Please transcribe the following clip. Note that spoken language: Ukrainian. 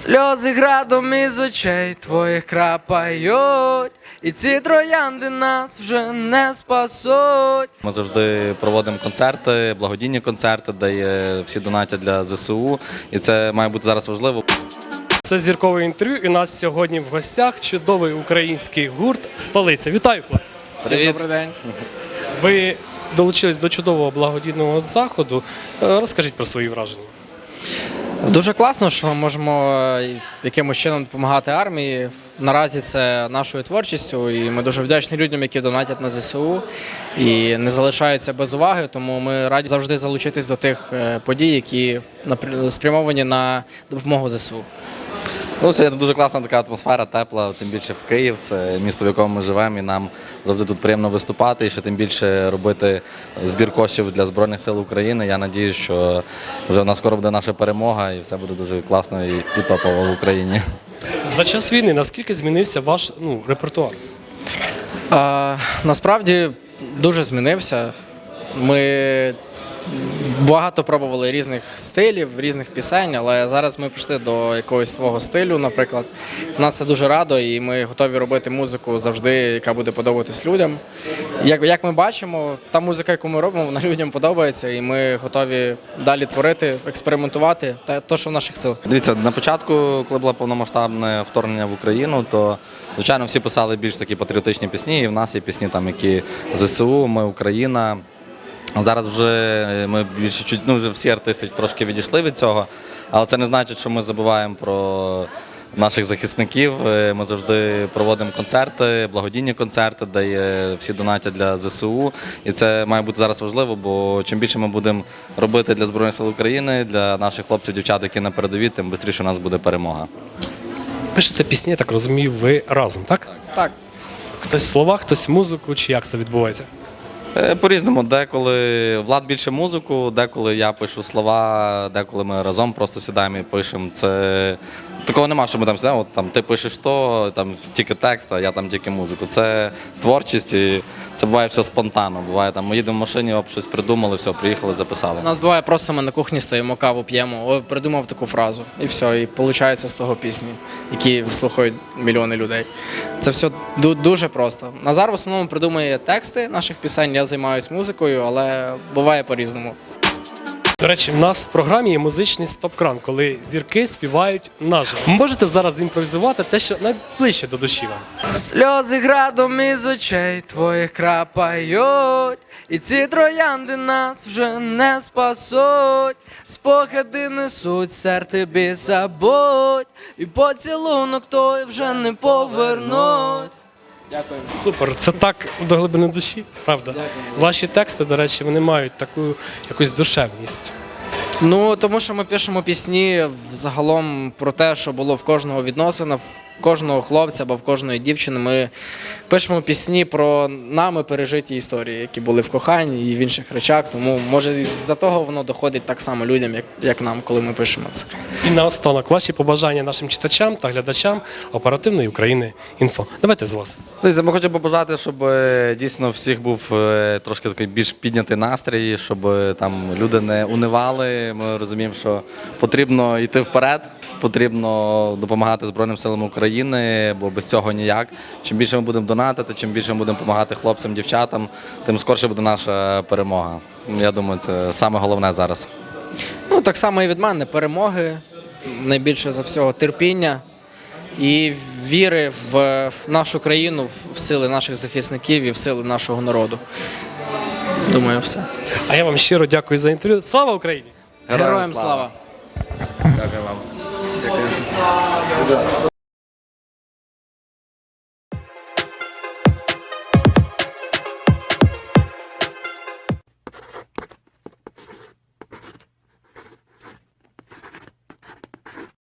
Сльози градом із очей твоїх крапають, і ці троянди нас вже не спасуть. Ми завжди проводимо концерти, благодійні концерти, де є всі донатять для ЗСУ, і це має бути зараз важливо. Це зіркове інтерв'ю. І у нас сьогодні в гостях чудовий український гурт Столиця. Вітаю, хлопці! Привіт. Добрий день. Ви долучились до чудового благодійного заходу. Е, Розкажіть про свої враження. Дуже класно, що ми можемо е, якимось чином допомагати армії. Наразі це нашою творчістю, і ми дуже вдячні людям, які донатять на ЗСУ і не залишаються без уваги. Тому ми раді завжди залучитись до тих е, подій, які спрямовані на допомогу ЗСУ. Ну, це дуже класна така атмосфера, тепла, тим більше в Київ, це місто, в якому ми живемо, і нам завжди тут приємно виступати, і ще тим більше робити збір коштів для Збройних сил України. Я надію, що вже в нас скоро буде наша перемога, і все буде дуже класно і, і топово в Україні. За час війни наскільки змінився ваш ну, репертуар? А, насправді дуже змінився. Ми багато пробували різних стилів, різних пісень, але зараз ми прийшли до якогось свого стилю, наприклад. Нас це дуже радо, і ми готові робити музику завжди, яка буде подобатись людям. Як, як ми бачимо, та музика, яку ми робимо, вона людям подобається, і ми готові далі творити, експериментувати та то, що в наших силах. Дивіться, на початку, коли було повномасштабне вторгнення в Україну, то звичайно всі писали більш такі патріотичні пісні. І в нас є пісні, там які ЗСУ, ми Україна. А Зараз вже ми більше чуть- ну, вже всі артисти трошки відійшли від цього, але це не значить, що ми забуваємо про наших захисників. Е, Ми завжди проводимо концерти, благодійні концерти, де є всі донатять для ЗСУ. І це має бути зараз важливо, бо чим більше ми будемо робити для Збройних сил України, для наших хлопців, дівчат, які на передовій, тим швидше у нас буде перемога. Пишете пісні, так розумію, ви разом, так? Так. Хтось слова, хтось музику, чи як це відбувається? Е, По-різному, деколи Влад більше музику, деколи я пишу слова, деколи ми разом просто сідаємо і пишемо. Це такого нема, що ми там сидимо, от, там ти пишеш то, там тільки текст, а я там тільки музику. Це творчість і це буває все спонтанно. Буває там, ми їдемо в машині, оп, щось придумали, все, приїхали, записали. У нас буває просто ми на кухні стоїмо, каву п'ємо, о, придумав таку фразу, і все, і виходить з того пісні, які слухають мільйони людей. Це все дуже просто. Назар в основному придумує тексти наших пісень, я займаюся музикою, але буває по-різному. До речі, в нас в програмі є музичний стоп-кран, коли зірки співають наживо. Можете зараз імпровізувати те, що найближче до душі вам. Сльози градом із очей твоїх крапають, і ці троянди нас вже не спасуть. Спогади несуть, серце тобі забудь, і поцілунок той вже не повернуть. Дякую. Супер, це так до глибини душі, правда. Ваші тексти, до речі, вони мають таку якусь душевність. Ну тому що ми пишемо пісні взагалом про те, що було в кожного відносина, в кожного хлопця або в кожної дівчини. Ми пишемо пісні про нами пережиті історії, які були в коханні і в інших речах. Тому може з-за того воно доходить так само людям, як, як нам, коли ми пишемо це. І наостанок ваші побажання нашим читачам та глядачам оперативної України інфо. Давайте з вас. Дивіться, Ми хочемо побажати, щоб е, дійсно всіх був е, трошки такий більш піднятий настрій, щоб е, там люди не унивали. Ми розуміємо, що потрібно йти вперед, потрібно допомагати Збройним силам України, бо без цього ніяк. Чим більше ми будемо донатити, чим більше ми будемо допомагати хлопцям, дівчатам, тим скорше буде наша перемога. Я думаю, це саме головне зараз. Ну так само і від мене перемоги, найбільше за всього терпіння і віри в нашу країну, в- в сили наших захисників і в сили нашого народу. Думаю, все. А я вам щиро дякую за інтерв'ю. Слава Україні! Героям слава! Well done.